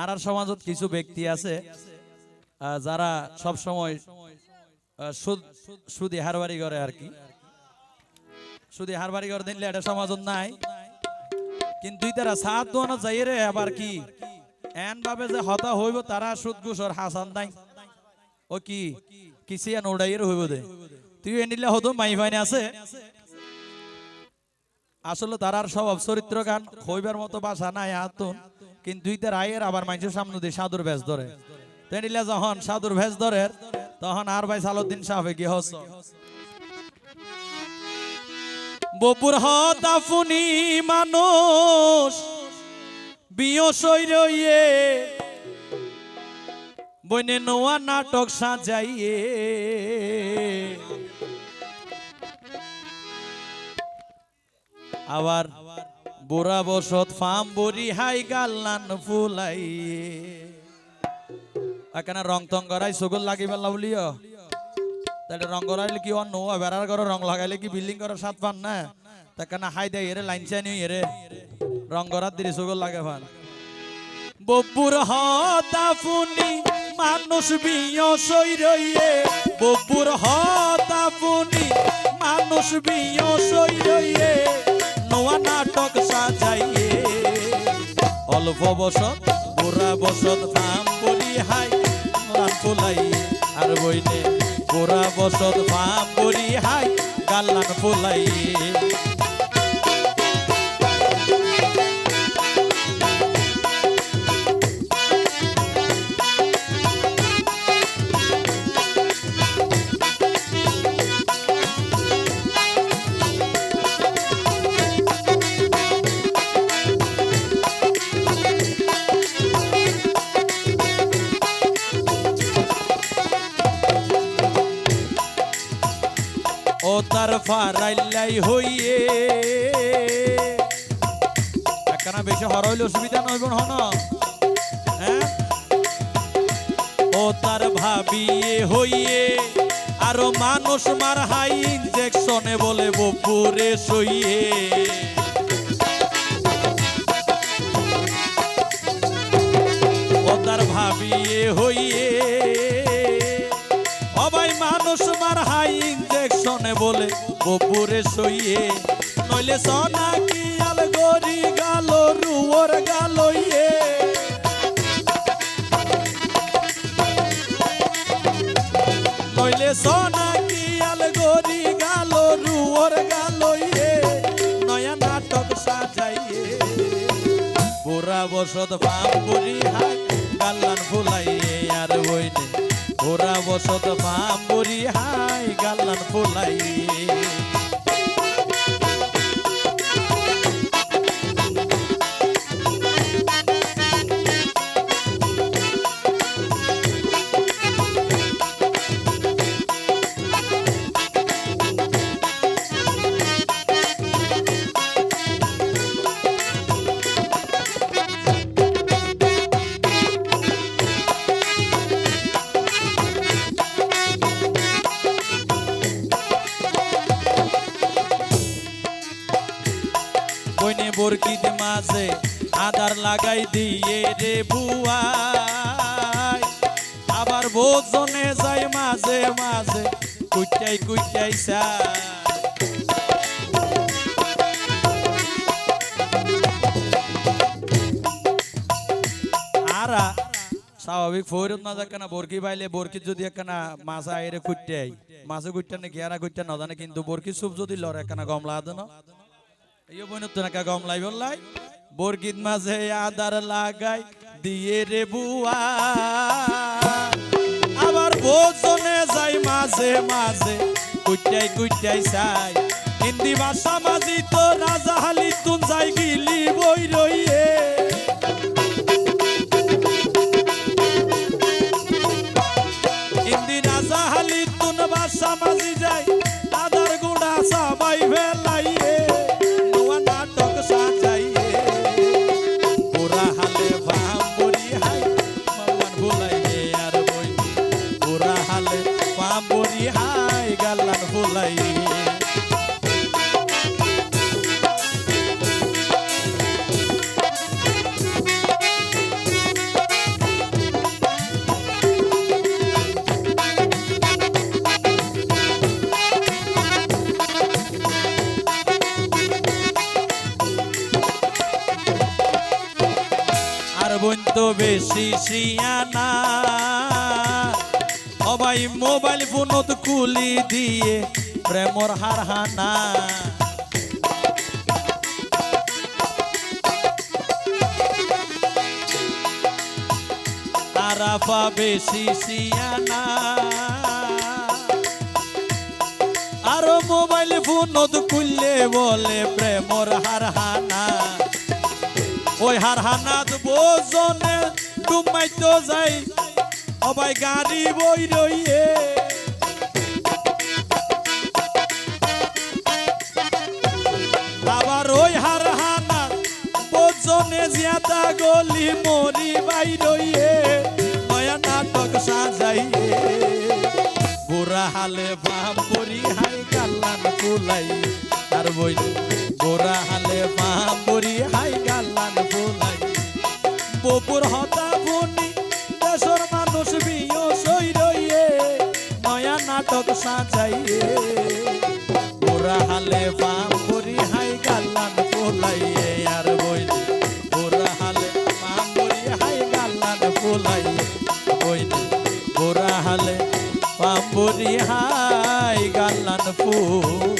আর আর সমাজত কিছু ব্যক্তি আছে যারা সব সময় সুদি হারবারি করে আর কি। সুদি হারবারি করে দিলে এটা সমাজত নাই। কিন্তু তারা সাত দোয়ানো যাই রে, আবার কি? এন ভাবে যে হতা হইব, তারা সুদ ঘুষর হাসান নাই। ও কি? কিসিয়ান উড়াইয়ের হইব দে? তুই এনিলে হতো, মাই ফাইনে আছে। আসলে তারার স্বভাব চরিত্র গান হইবার মতো বাসা নাই, আতুন। কিন্তু ইতার আয়ের আবার মানুষের সামনে দিয়ে সাধুর ভেস ধরে। তেনিলে যখন সাধুর ভেস ধরে তখন আর ভাই সালুদ্দিন সাহেব কি হস? বপুর হতাফুনি মানুষ, বিয় সৈরইয়ে বইনে নোয়া নাটক সাজাইয়ে। আবার বুড়া বসত ফাম বরি হাই গাল্লান ফুলাইয়ে। এখানে রং টং করাই সগুল লাগিবার লাউলিও তাহলে রং করাইলে কি অন্য বেড়ার ঘরে রং লাগাইলে কি বিল্ডিং করার সাত পান না? তাকানা হাই দেয় এরে, লাইন চাই নিয়ে এরে। রং করার দিলে সগুল লাগে পান বব্বুর হতাফুনি মানুষ বিয় সৈরইয়ে। বব্বুর হতাফুনি মানুষ বিয় সৈরইয়ে। নোয়া নাটক সাজাইয়ে। অল্প বসত, বুড়া বসত ফাম বলি হাই গান ফুলাইয়ে। আর বইলে, বুড়া বসত ফাম বলি হাই গাল্লান ফুলাইয়ে। তার ফারাইলাই হইয়ে। একখানা বেশি হর হইলে অসুবিধা নইব হন। হ্যাঁ? ও তার ভাবিয়ে হইয়ে, আরও মানুষ মার হাই ইনজেকশনে বলে বপুরে সইয়ে। তার ভাবিয়ে হইয়ে, অবাই মানুষ মার হাই বলে বপুরে সইয়ে। নইলে সনা কি আল গরি গাল, রুয়োর গালইয়ে নইলে সনা কি আল গরি গাল, রুয়োর গালইয়ে নয়া নাটক সাজাইয়ে। বুড়া বসত পাম বুড়ি হাই গাল্লান ফুলাইয়ে আর বইনে বুড়া বসত পাম বুড়ি হাই গাল্লান বইনে মাঝে আদার লাগাই দিয়ে রে বুয়াই আবার বোজনে যায় মাঝে মাঝে, কুইটাই চায় আরা, স্বাভাবিক ফৈরত না যাক না বরকি পাইলে বরকি যদি একখানা মাছ আইরে আই মাছে কুটতে নাকি, আরা কুটতে না জানে, কিন্তু বরকি সুপ যদি লড়ে একখানা গমলা আদন এই বইনত তো নাকা বললাই? বরকিত মাঝে আদার লাগাই দিয়ে রে বুয়া। আবার ভোজনে যাই মাঝে মাঝে, কুইটাই চাই। হিন্দি ভাষা মাঝি তো রাজা হালি তুন যাই গিলি বই রইয়ে। হিন্দি রাজা হালি তুন বাসা মাঝি যাই এত বেশি সিয়ানা সবাই মোবাইল ফোনত কুলি দিয়ে প্রেমর হারহানা। আরাফা বেশি সিয়ানা আরও মোবাইল ফোনত কুললে বলে প্রেমর হারহানা। ওই হার হারহানাত বোজনে ডুমাইতো যাই সবাই গাড়ি বই রইয়ে। আবার ওই হারহানা বোজনে জিয়াদা গলি মরি বাই রইয়ে নয়া নাটক সাজাইয়ে। বুড়া হালে বাম পরি হাই গাল্লান ফুলাই আর বই বুড়া হালে বাম পরি হাই বপুর হতা ভনি দেশর মানুষ বিয় রইয়ে নয়া নাটক সাজাইয়ে। বুড়া হালে বাম পরি হাই গাল্লান ফুলাইয়ে, আর বই বুড়া হালে বাম পরি হাই গাল্লান ফুলাইয়ে বই বুড়া হালে পাম্বরি হাই গাল্লান ফুল